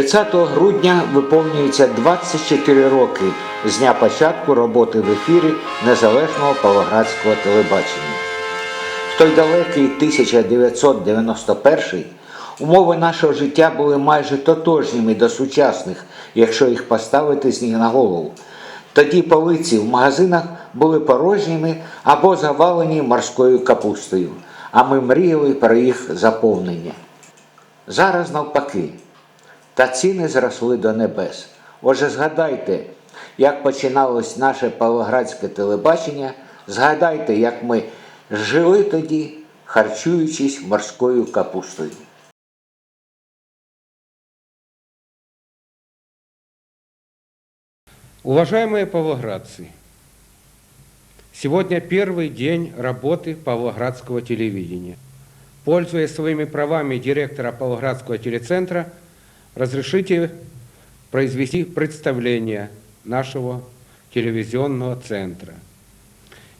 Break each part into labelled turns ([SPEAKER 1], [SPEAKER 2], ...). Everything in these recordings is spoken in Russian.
[SPEAKER 1] 30 грудня виповнюється 24 роки з дня початку роботи в ефірі Незалежного Павлоградського телебачення. В той далекий 1991 умови нашого життя були майже тотожніми до сучасних, якщо їх поставити з ніг на голову. Тоді полиці в магазинах були порожніми або завалені морською капустою, а ми мріяли про їх заповнення. Зараз навпаки Та ціни зросли до небес. Отже, згадайте, як починалось наше павлоградське телебачення, згадайте, як ми жили тоді, харчуючись морською капустою.
[SPEAKER 2] Уважаемые павлоградцы, сегодня первый день работы Павлоградского телевидения. Пользуясь своими правами директора Павлоградского телецентра, разрешите произвести представление нашего телевизионного центра.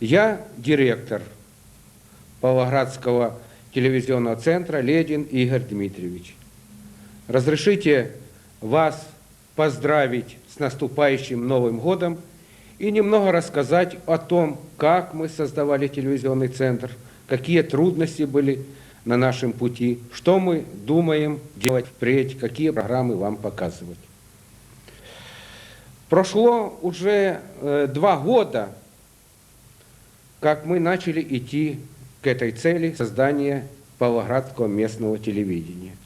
[SPEAKER 2] Я директор Павлоградского телевизионного центра Ледин Игорь Дмитриевич. Разрешите вас поздравить с наступающим Новым годом и немного рассказать о том, как мы создавали телевизионный центр, какие трудности были на нашем пути, что мы думаем делать впредь, какие программы вам показывать. Прошло уже э, два года, как мы начали идти к этой цели создания Павлоградского местного телевидения.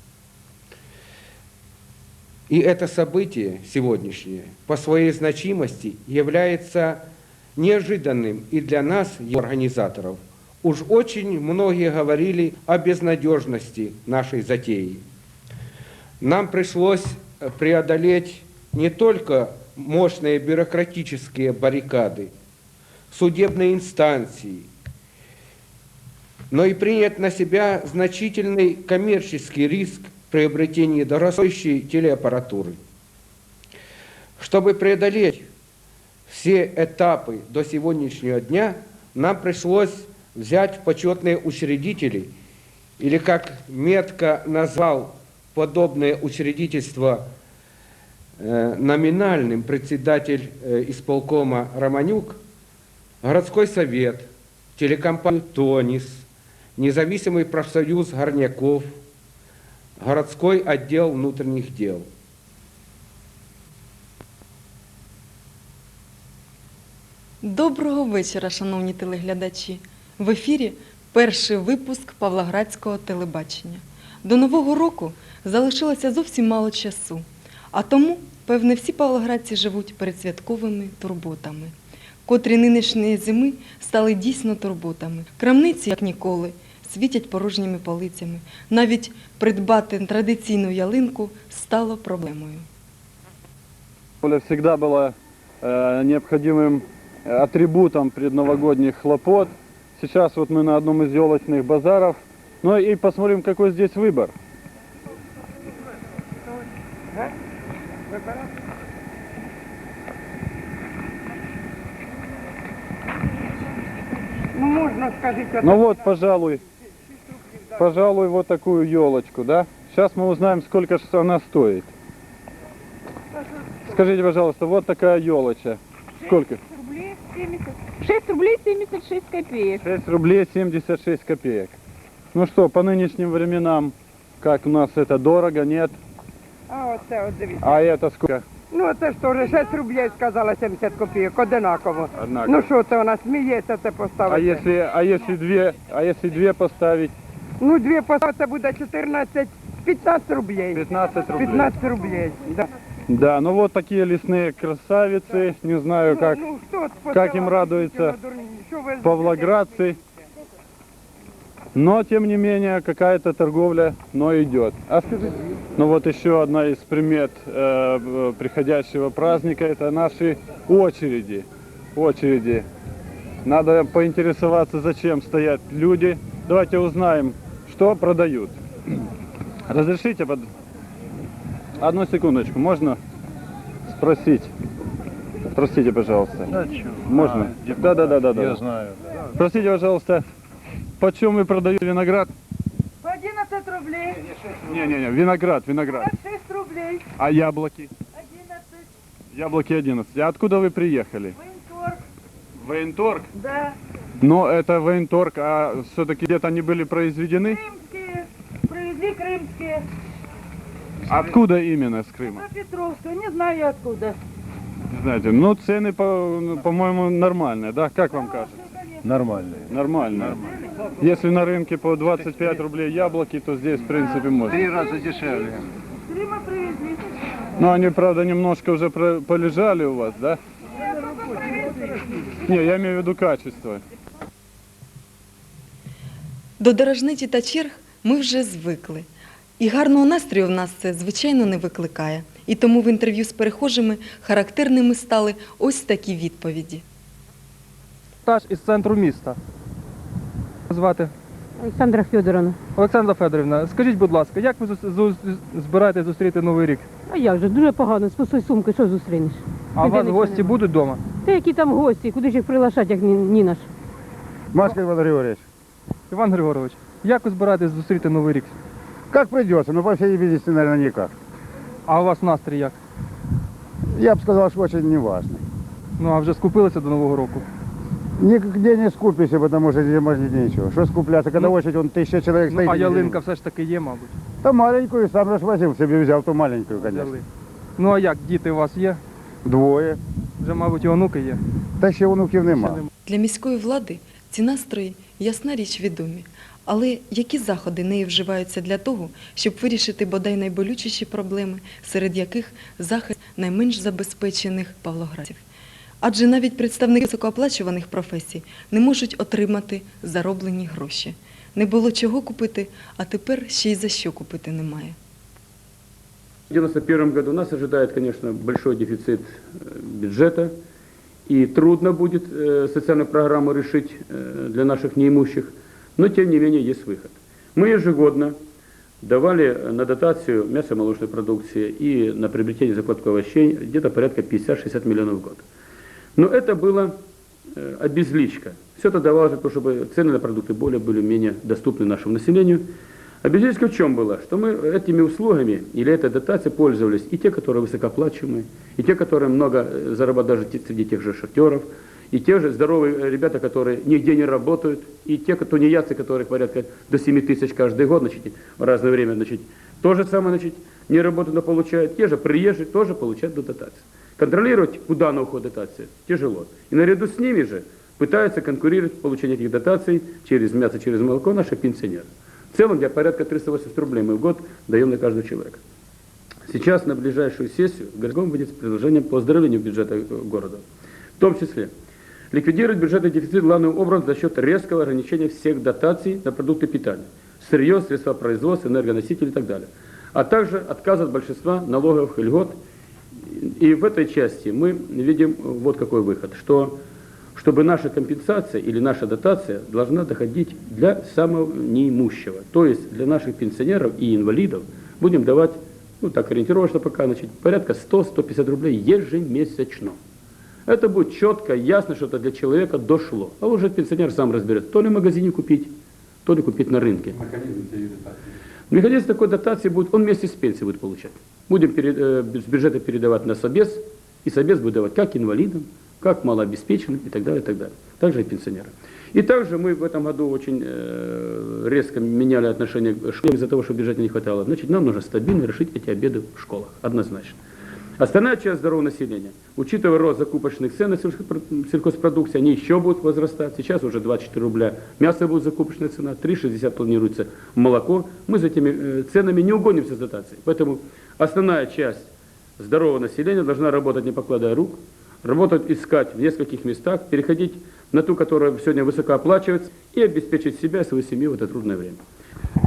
[SPEAKER 2] И это событие сегодняшнее по своей значимости является неожиданным и для нас, и организаторов. Уж очень многие говорили о безнадежности нашей затеи. Нам пришлось преодолеть не только мощные бюрократические баррикады, судебные инстанции, но и принять на себя значительный коммерческий риск приобретении дорогостоящей телеаппаратуры. Чтобы преодолеть все этапы до сегодняшнего дня, нам пришлось взять в почетные учредители, или как метко назвал подобное учредительство э, номинальным председатель э, исполкома Романюк, городской совет, телекомпанию «Тонис», независимый профсоюз горняков – городской отдел внутренних дел.
[SPEAKER 3] Доброго вечора, шановні телеглядачі. В ефірі перший випуск Павлоградського телебачення. До Нового року залишилося зовсім мало часу, а тому, певне, всі павлоградці живуть передсвятковими турботами, котрі нинішньої зими стали дійсно турботами. Крамниці, як ніколи, світять порожніми полицями. Навіть придбати традиційну ялинку стало проблемою.
[SPEAKER 4] Оля всегда была э, необходимым атрибутом предновогодних хлопот. Сейчас вот мы на одном из елочных базаров. Ну и посмотрим, какой здесь выбор.
[SPEAKER 5] Ну, можно, скажите,
[SPEAKER 4] Ну вот, пожалуй, пожалуй, вот такую елочку, да? Сейчас мы узнаем, сколько же она стоит. Скажите, пожалуйста, вот такая елочка. Сколько?
[SPEAKER 5] 6 рублей 70, 6 рублей 76 копеек.
[SPEAKER 4] 6 рублей 76 копеек. Ну что, по нынешним временам, как у нас это дорого, нет?
[SPEAKER 5] А оце от дивіться.
[SPEAKER 4] А это сколько?
[SPEAKER 5] Ну це ж теж 6 рублей сказала 70 копійок, одинаково.
[SPEAKER 4] Однаково.
[SPEAKER 5] Ну що це вона сміється це
[SPEAKER 4] А
[SPEAKER 5] поставити?
[SPEAKER 4] если, а если две, а если две поставить?
[SPEAKER 5] Ну дві поставити буде 14, 15 рублей.
[SPEAKER 4] 15 рублей.
[SPEAKER 5] 15 рублей, да.
[SPEAKER 4] Да, ну вот такие лесные красавицы. Не знаю, как
[SPEAKER 5] ну, це
[SPEAKER 4] как им радуется павлоградцы. Но, тем не менее, какая-то торговля, но идет. А скажите, ну вот еще одна из примет э, э, приходящего праздника, это наши очереди. Очереди. Надо поинтересоваться, зачем стоят люди. Давайте узнаем, что продают. Разрешите под... Одну секундочку, можно спросить? Простите, пожалуйста. Можно? Да, да, да, да, да.
[SPEAKER 6] Я знаю.
[SPEAKER 4] Простите, пожалуйста, почем вы продаете виноград?
[SPEAKER 5] По 11 рублей,
[SPEAKER 4] Не-не-не, виноград, виноград.
[SPEAKER 5] 6 рублей. рублей.
[SPEAKER 4] А яблоки?
[SPEAKER 5] 11.
[SPEAKER 4] Яблоки 11. А откуда вы приехали?
[SPEAKER 5] Военторг.
[SPEAKER 4] Военторг?
[SPEAKER 5] Да.
[SPEAKER 4] Но это военторг, а все-таки где-то они были произведены?
[SPEAKER 5] Крымские. Привезли крымские.
[SPEAKER 4] Откуда именно с Крыма?
[SPEAKER 5] Петровская. Не знаю откуда.
[SPEAKER 4] Не знаете, ну цены, по- ну, по-моему, нормальные, да? Как вам кажется?
[SPEAKER 6] Нормальные.
[SPEAKER 4] Нормально. Если на рынке по 25 рублей яблоки, то здесь, в принципе, можно.
[SPEAKER 6] Три раза дешевле.
[SPEAKER 5] Крыма привезли.
[SPEAKER 4] Но они, правда, немножко уже про- полежали у вас, да? Не, я имею в виду качество.
[SPEAKER 3] До дорожниці та черг ми вже звикли. І гарного настрою в нас це, звичайно, не викликає. І тому в інтерв'ю з перехожими характерними стали ось такі відповіді.
[SPEAKER 7] Таж із центру міста. Звати
[SPEAKER 8] Олександра Федоровна.
[SPEAKER 7] Олександра Федорівна. Скажіть, будь ласка, як ви зу- збираєтесь зустріти Новий рік?
[SPEAKER 8] А як же, дуже погано, з пустої сумки, що зустрінеш?
[SPEAKER 7] А у
[SPEAKER 8] Ніде
[SPEAKER 7] вас
[SPEAKER 8] нічого
[SPEAKER 7] гості
[SPEAKER 8] нема.
[SPEAKER 7] будуть вдома?
[SPEAKER 8] Та які там гості, куди ж їх прилашать, як ні, ні наш.
[SPEAKER 6] Машка Иван Григорьевич,
[SPEAKER 7] Іван Григорович, як ви збираєтесь зустріти Новий рік?
[SPEAKER 6] Как придется, но по всей видимости, наверное, никак.
[SPEAKER 7] А у вас настрій як?
[SPEAKER 6] Я бы сказал, что очень неважно.
[SPEAKER 7] Ну а вже скупилися до Нового року?
[SPEAKER 6] Нигде не скупишься, потому что здесь можно ничего. Что скупляться, когда
[SPEAKER 7] Ну,
[SPEAKER 6] очередь, он тысяча человек
[SPEAKER 7] Ну, а ялинка все ж таки є, мабуть.
[SPEAKER 6] Да маленькую, сам же ж возил, себе взял ту маленькую, конечно.
[SPEAKER 7] Ну а як, діти у вас є?
[SPEAKER 6] Двоє.
[SPEAKER 7] Вже, мабуть, і онуки є.
[SPEAKER 6] Та ще онуків нема.
[SPEAKER 3] Для міської влади ці настрої, ясна річ, відомі. Але які заходи нею вживаються для того, щоб вирішити бодай найболючіші проблеми, серед яких захист найменш забезпечених павлоградців? Адже навіть представники високооплачуваних професій не можуть отримати зароблені гроші. Не було чого купити, а тепер ще й за що купити немає.
[SPEAKER 9] В 1991 году нас ожидает, конечно, большой дефицит э, бюджета, и трудно будет э, социальную программу решить э, для наших неимущих, Но тем не менее есть выход. Мы ежегодно давали на дотацию мясо-молочной продукции и на приобретение закладку овощей где-то порядка 50-60 миллионов в год. Но это было э, обезличка. Все это давалось для того, чтобы цены на продукты более были-менее доступны нашему населению. А безличка в чем была? Что мы этими услугами или этой дотацией пользовались и те, которые высокооплачиваемые, и те, которые много э, зарабатывают даже среди тех же шахтеров, и те же здоровые э, ребята, которые нигде не работают, и те кто тунеядцы, которых порядка до 7 тысяч каждый год, значит, в разное время, значит, то же самое, значит, не работают, но получают. Те же приезжие тоже получают дотацию. Контролировать, куда она уходит дотация, тяжело. И наряду с ними же пытаются конкурировать в получении этих дотаций через мясо, через молоко наши пенсионеры. В целом, где порядка 380 рублей мы в год даем на каждого человека. Сейчас на ближайшую сессию в городском будет предложение по оздоровлению бюджета э, города. В том числе ликвидировать бюджетный дефицит главным образом за счет резкого ограничения всех дотаций на продукты питания, сырье, средства производства, энергоносители и так далее. А также отказ от большинства налоговых льгот. И в этой части мы видим вот какой выход, что чтобы наша компенсация или наша дотация должна доходить для самого неимущего. То есть для наших пенсионеров и инвалидов будем давать, ну так ориентировочно пока, значит, порядка 100-150 рублей ежемесячно. Это будет четко, ясно, что это для человека дошло. А уже пенсионер сам разберет, то ли в магазине купить, то ли купить на рынке. Механизм такой дотации будет, он вместе с пенсией будет получать. Будем пере- э, с бюджета передавать на собес, и собес будет давать как инвалидам, как малообеспеченным и так далее, и так далее. Также и пенсионерам. И также мы в этом году очень э, резко меняли отношение к школе из-за того, что бюджета не хватало. Значит, нам нужно стабильно решить эти обеды в школах, однозначно. Остальная часть здорового населения, учитывая рост закупочных цен на сельхозпро- сельхозпродукции, они еще будут возрастать. Сейчас уже 24 рубля мясо будет закупочная цена, 3,60 планируется молоко. Мы за этими э, ценами не угонимся с дотацией. Поэтому основная часть здорового населения должна работать, не покладая рук, работать, искать в нескольких местах, переходить на ту, которая сегодня высоко оплачивается, и обеспечить себя и свою семью в это трудное время.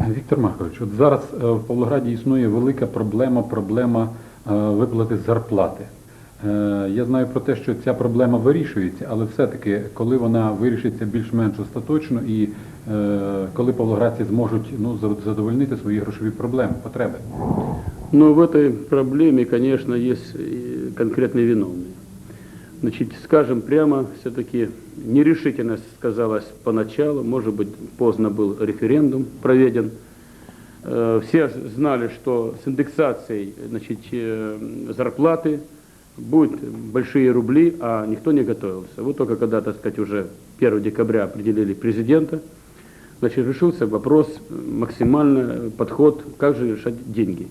[SPEAKER 10] Віктор Маркович, от зараз е, в Павлограді існує велика проблема, проблема е, виплати зарплати. Е, Я знаю про те, що ця проблема вирішується, але все-таки, коли вона вирішиться більш-менш остаточно і е, коли павлоградці зможуть ну, за- задовольнити свої грошові проблеми, потреби.
[SPEAKER 9] Но в этой проблеме, конечно, есть и конкретные виновные. Значит, скажем прямо, все-таки нерешительность сказалась поначалу, может быть, поздно был референдум проведен. Э, Все знали, что с индексацией значит, э, зарплаты будут большие рубли, а никто не готовился. Вот только когда, так сказать, уже 1 декабря определили президента, значит, решился вопрос, э, максимально подход, как же решать деньги.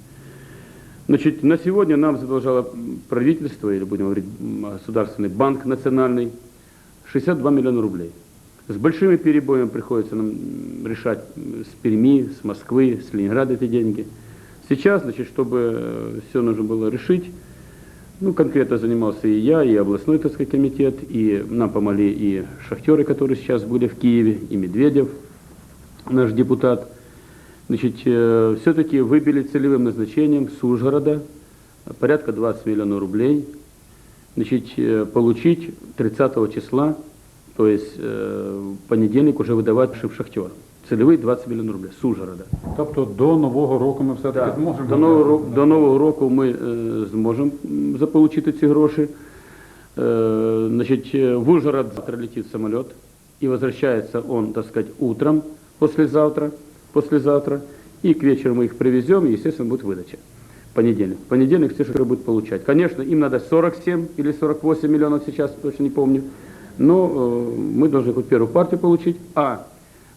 [SPEAKER 9] Значит, на сегодня нам задолжало правительство, или будем говорить, Государственный банк национальный, 62 миллиона рублей. С большими перебоями приходится нам решать с Перми, с Москвы, с Ленинграда эти деньги. Сейчас, значит, чтобы все нужно было решить, ну, конкретно занимался и я, и областной, так сказать, комитет, и нам помогли и шахтеры, которые сейчас были в Киеве, и Медведев, наш депутат. Значит, все-таки выбили целевым назначением с Ужгорода порядка 20 миллионов рублей. Значит, э, получить 30 числа, то есть э, в понедельник уже выдавать нашим шахтерам. Целевые 20 миллионов рублей з Ужгорода.
[SPEAKER 10] Тобто до Нового року ми все-таки
[SPEAKER 9] Да.
[SPEAKER 10] зможемо.
[SPEAKER 9] До, нового, року- до нового року ми е, зможемо заполучити ці гроші. Е, значить, в Ужгород завтра летит самолет, и возвращается он, так сказать, утром, послезавтра, послезавтра, и к вечеру мы их привезем, и, естественно, будет выдача. Понедельник. В понедельник все шахтеры будут получать. Конечно, им надо 47 или 48 миллионов сейчас, точно не помню, но э, мы должны хоть первую партию получить, а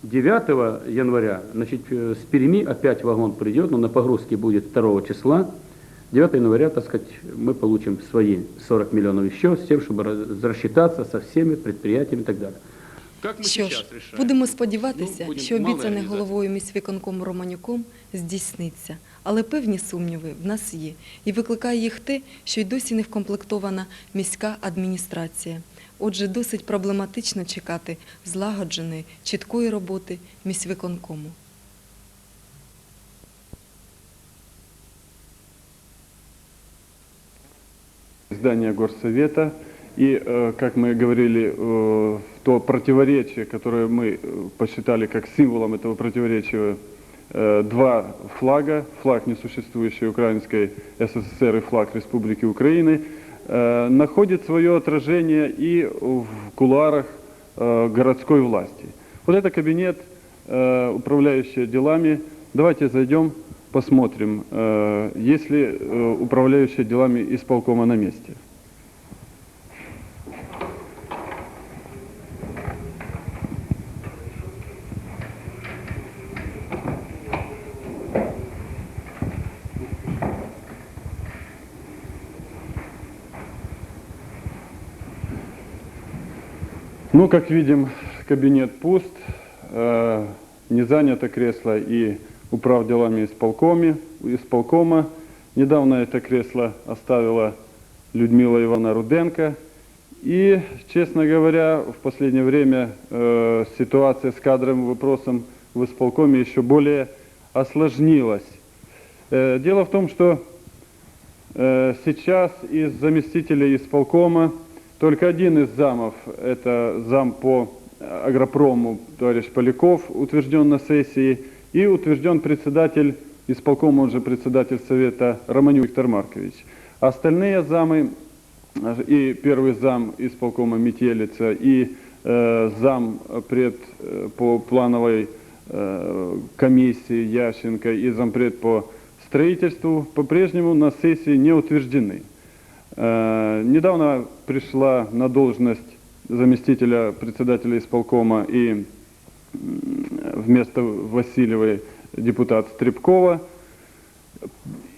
[SPEAKER 9] 9 января, значит, э, с Перми опять вагон придет, но на погрузке будет 2 числа. 9 января, так сказать, мы получим свои 40 миллионов еще, с тем, чтобы раз- рассчитаться со всеми предприятиями и так далее. Как мы
[SPEAKER 3] Що ж,
[SPEAKER 9] сейчас решаем?
[SPEAKER 3] будемо сподіватися,
[SPEAKER 9] Ну, будемо
[SPEAKER 3] що
[SPEAKER 9] мали
[SPEAKER 3] обіцяне
[SPEAKER 9] реалізацію.
[SPEAKER 3] головою міськвиконкому Романюком здійсниться. Але певні сумніви в нас є. І викликає їх те, що й досі не вкомплектована міська адміністрація. Отже, досить проблематично чекати злагодженої, чіткої роботи міськвиконкому.
[SPEAKER 4] здания Горсовета. И, э, как мы говорили, э, то противоречие, которое мы э, посчитали как символом этого противоречия, э, два флага, флаг несуществующей Украинской СССР и флаг Республики Украины, э, находит свое отражение и в кулуарах э, городской власти. Вот это кабинет, э, управляющий делами. Давайте зайдем, посмотрим, э, есть ли э, управляющая делами исполкома на месте. Ну, как видим, кабинет пуст, э, не занято кресло и управ делами исполкоме, исполкома. Недавно это кресло оставила Людмила Ивановна Руденко. И, честно говоря, в последнее время э, ситуация с кадровым вопросом в исполкоме еще более осложнилась. Э, дело в том, что Э, Сейчас из заместителей исполкома только один из замов, это зам по агропрому товарищ Поляков, утвержден на сессии, и утвержден председатель исполкома, он же председатель совета Романюк Виктор Маркович. Остальные замы, и первый зам исполкома Метелица, и э, зам пред э, по плановой э, комиссии Ященко, и зампред по строительству по-прежнему на сессии не утверждены. Э, Недавно пришла на должность заместителя председателя исполкома и вместо Васильевой депутат Стребкова.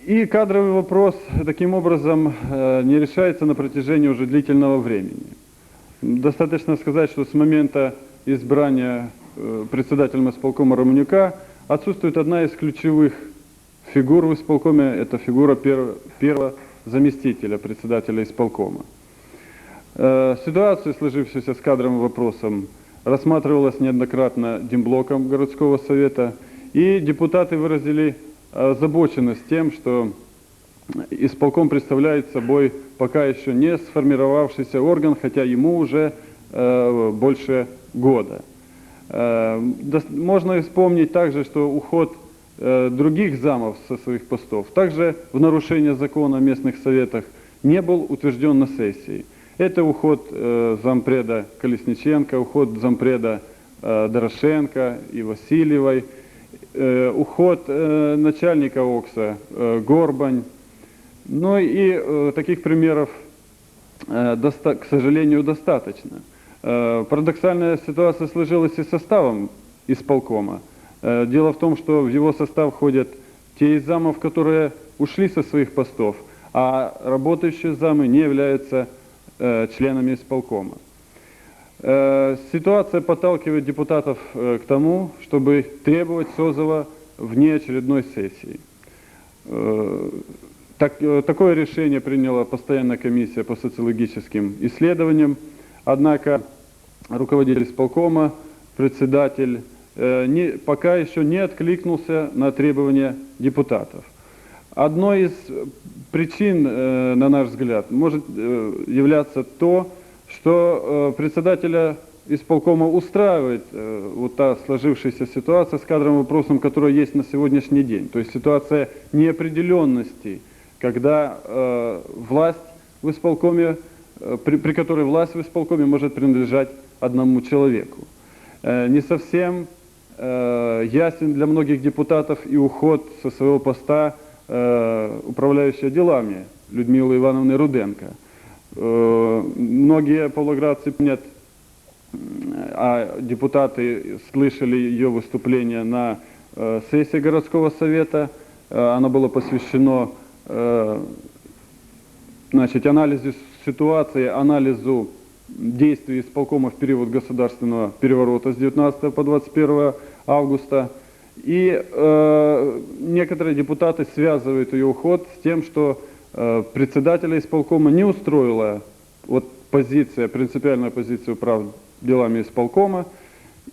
[SPEAKER 4] И кадровый вопрос таким образом э, не решается на протяжении уже длительного времени. Достаточно сказать, что с момента избрания э, председателем исполкома Романюка отсутствует одна из ключевых фигур в исполкоме, это фигура пер- первого заместителя председателя исполкома. Э, Ситуация, сложившаяся с кадровым вопросом, рассматривалась неоднократно Демблоком городского совета, и депутаты выразили озабоченность тем, что исполком представляет собой пока еще не сформировавшийся орган, хотя ему уже э, больше года. Э, Можно вспомнить также, что уход других замов со своих постов, также в нарушение закона о местных советах, не был утвержден на сессии. Это уход э, зампреда Колесниченко, уход зампреда э, Дорошенко и Васильевой. э, уход э, начальника ОКСа, э, Горбань. Ну и э, таких примеров, э, доста- к сожалению, достаточно. Э, Парадоксальная ситуация сложилась и составом исполкома. Э, Дело в том, что в его состав входят те из замов, которые ушли со своих постов, а работающие замы не являются э, членами исполкома. Э, Ситуация подталкивает депутатов к тому, чтобы требовать созыва внеочередной сессии. Э, Так, такое решение приняла постоянная комиссия по социологическим исследованиям, однако руководитель исполкома, председатель, не- пока еще не откликнулся на требования депутатов. Одной из э, причин, э, на наш взгляд, может э, являться то, что э, председателя исполкома устраивает э, вот та сложившаяся ситуация с кадровым вопросом, которая есть на сегодняшний день. То есть ситуация неопределенности, когда э, власть в исполкоме, э, при, при которой власть в исполкоме может принадлежать одному человеку. Э, не совсем э, ясен для многих депутатов и уход со своего поста э, делами Людмилы Ивановны Руденко. Э, многие павлоградцы помнят, м, а депутаты слышали ее выступление на э, сессии городского совета. Э, оно было посвящено э, значит, анализу ситуации, анализу действий исполкома в период государственного переворота с 19 по 21 августа. И э, некоторые депутаты связывают ее уход с тем, что э, председателя исполкома не устроила вот позиция, принципиальная позиция управ делами исполкома,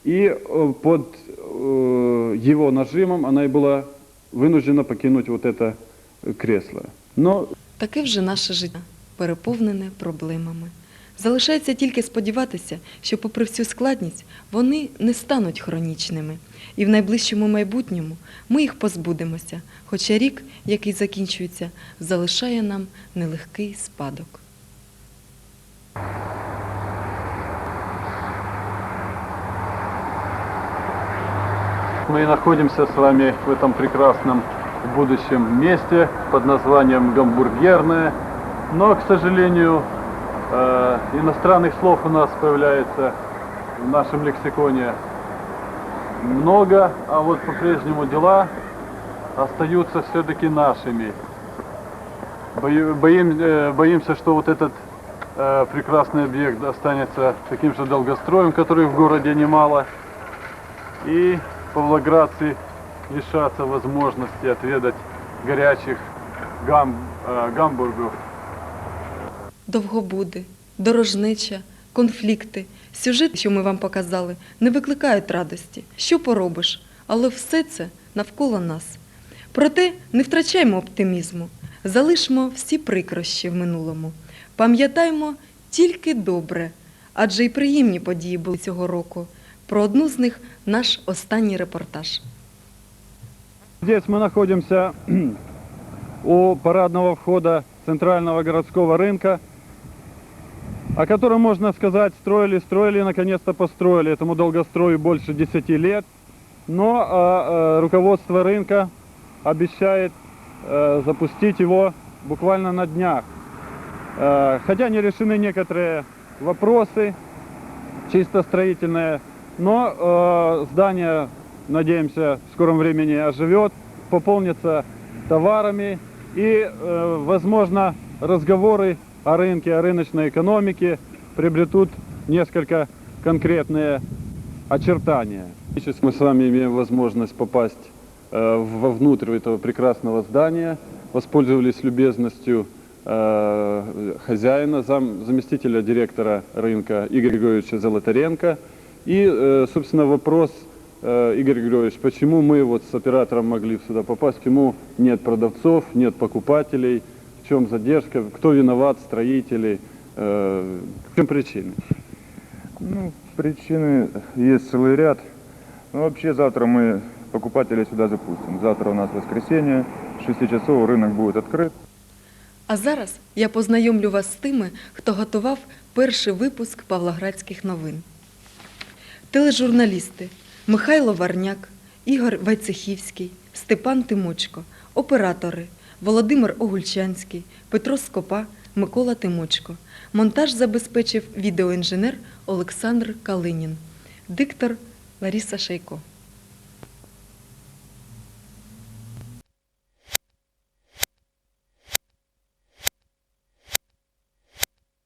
[SPEAKER 4] и э, под э, его нажимом она и была вынуждена покинуть вот это кресло. Но
[SPEAKER 3] Таке вже наше життя, переповнене проблемами. Залишається тільки сподіватися, що, попри всю складність, вони не стануть хронічними. І в найближчому майбутньому ми їх позбудемося, хоча рік, який закінчується, залишає нам нелегкий спадок.
[SPEAKER 4] Мы находимся с вами в этом прекрасном будущем месте под названием Гамбургерная. Но, к сожалению, э, иностранных слов у нас появляется в нашем лексиконе много, а вот по-прежнему дела остаются все-таки нашими. Боим- э, боимся, что вот этот э, прекрасный объект останется таким же долгостроем, который в городе немало. И павлоградцы лишатся возможности отведать горячих гам, э, гамбургов.
[SPEAKER 3] Довгобуди, дорожнича, конфлікти, сюжети, що ми вам показали, не викликають радості. Що поробиш? Але все це навколо нас. Проте не втрачаймо оптимізму, залишмо всі прикрощі в минулому. Пам'ятаймо тільки добре, адже й приємні події були цього року. Про одну з них наш останній репортаж.
[SPEAKER 4] Здесь мы находимся у парадного входа центрального городского рынка, о котором, можно сказать, строили, строили, наконец-то построили. Этому долгострою больше 10 лет. Но а, э, руководство рынка обещает э, запустить его буквально на днях. Э, хотя не решены некоторые вопросы, чисто строительные, но э, здание, надеемся, в скором времени оживет, пополнится товарами и, э, возможно, разговоры о рынке, о рыночной экономике приобретут несколько конкретные очертания. Сейчас мы с вами имеем возможность попасть э, вовнутрь этого прекрасного здания, воспользовались любезностью э, хозяина, зам, заместителя директора рынка Игоря Григорьевича Золотаренко. И, э, собственно, вопрос, Игорь Григорьевич, почему мы вот с оператором могли сюда попасть, почему нет продавцов, нет покупателей, в чем задержка, кто виноват, строители, э, в чем причины?
[SPEAKER 6] Ну, причины есть целый ряд. Но вообще завтра мы покупателей сюда запустим. Завтра у нас воскресенье, с 6 часов рынок будет открыт.
[SPEAKER 3] А зараз я познайомлю вас з тими, хто готував перший випуск Павлоградських новин. Тележурналісти Михайло Варняк, Ігор Вайцехівський, Степан Тимочко, оператори Володимир Огульчанський, Петро Скопа, Микола Тимочко. Монтаж забезпечив відеоінженер Олександр Калинін, диктор Лариса Шейко.